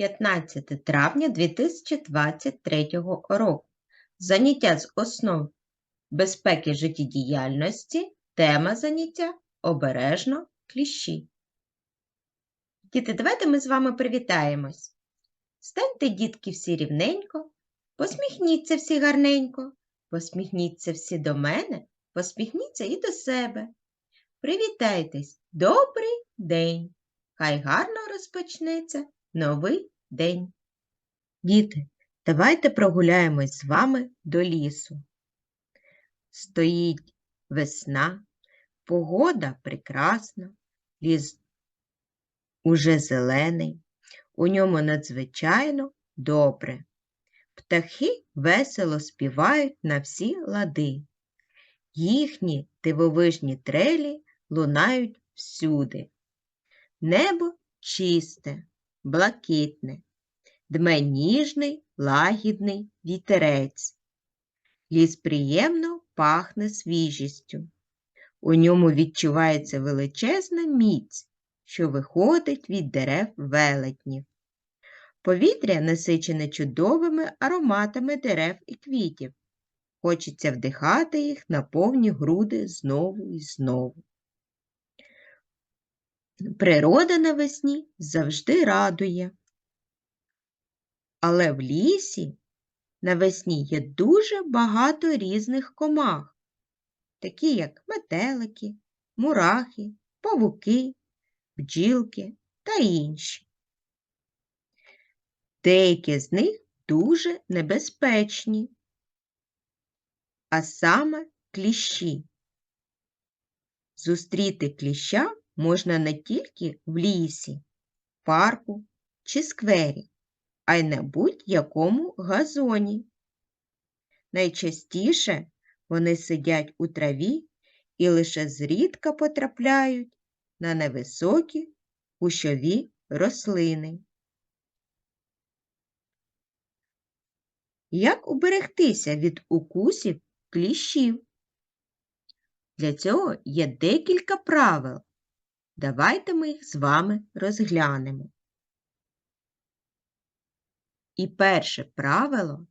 15 травня 2023 року. Заняття з основ безпеки життєдіяльності. Тема заняття обережно кліщі. Діти, давайте ми з вами привітаємось. Станьте, дітки, всі рівненько, посміхніться всі гарненько, посміхніться всі до мене, посміхніться і до себе. Привітайтесь, добрий день! Хай гарно розпочнеться новий день. Діти, давайте прогуляємось з вами до лісу. Стоїть весна, погода прекрасна, ліс уже зелений, у ньому надзвичайно добре. Птахи весело співають на всі лади. Їхні дивовижні трелі лунають всюди. Небо чисте, блакитне, дме ніжний, лагідний вітерець. Ліс приємно пахне свіжістю. У ньому відчувається величезна міць, що виходить від дерев велетнів. Повітря насичене чудовими ароматами дерев і квітів. Хочеться вдихати їх на повні груди знову і знову. Природа навесні завжди радує. Але в лісі навесні є дуже багато різних комах, такі як метелики, мурахи, павуки, бджілки та інші. Деякі з них дуже небезпечні, а саме кліщі. Зустріти кліща можна не тільки в лісі, парку чи сквері, а й на будь-якому газоні. Найчастіше вони сидять у траві і лише зрідка потрапляють на невисокі кущові рослини. Як уберегтися від укусів кліщів? Для цього є декілька правил. Давайте ми їх з вами розглянемо. І перше правило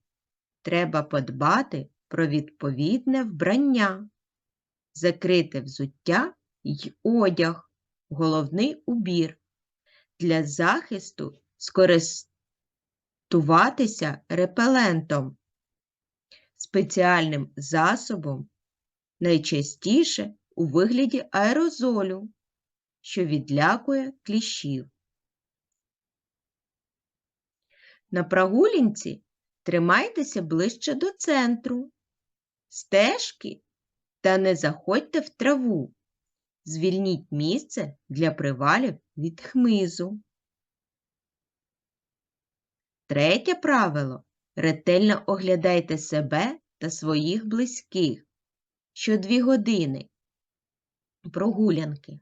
треба подбати про відповідне вбрання, закрите взуття й одяг, головний убір. Для захисту скористуватися репелентом, спеціальним засобом, найчастіше у вигляді аерозолю, що відлякує кліщів. На прогулянці тримайтеся ближче до центру, стежки та не заходьте в траву. Звільніть місце для привалів від хмизу. Третє правило ретельно оглядайте себе та своїх близьких щодві години прогулянки.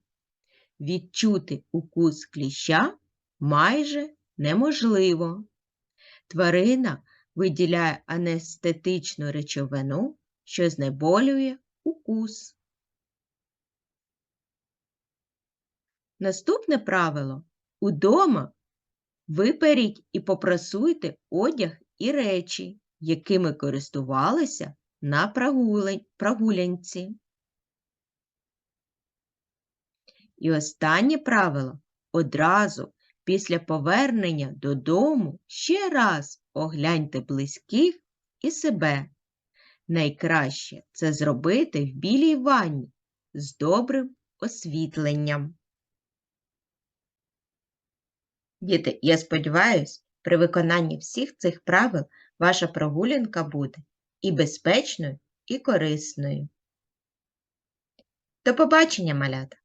Відчути укус кліща майже неможливо. Тварина виділяє анестетичну речовину, що знеболює укус. Наступне правило удома виперіть і попрасуйте одяг і речі, якими користувалися на прогулянці. І останнє правило одразу після повернення додому ще раз огляньте близьких і себе. Найкраще це зробити в білій ванні з добрим освітленням. Діти, я сподіваюся, при виконанні всіх цих правил ваша прогулянка буде і безпечною, і корисною. До побачення, малята!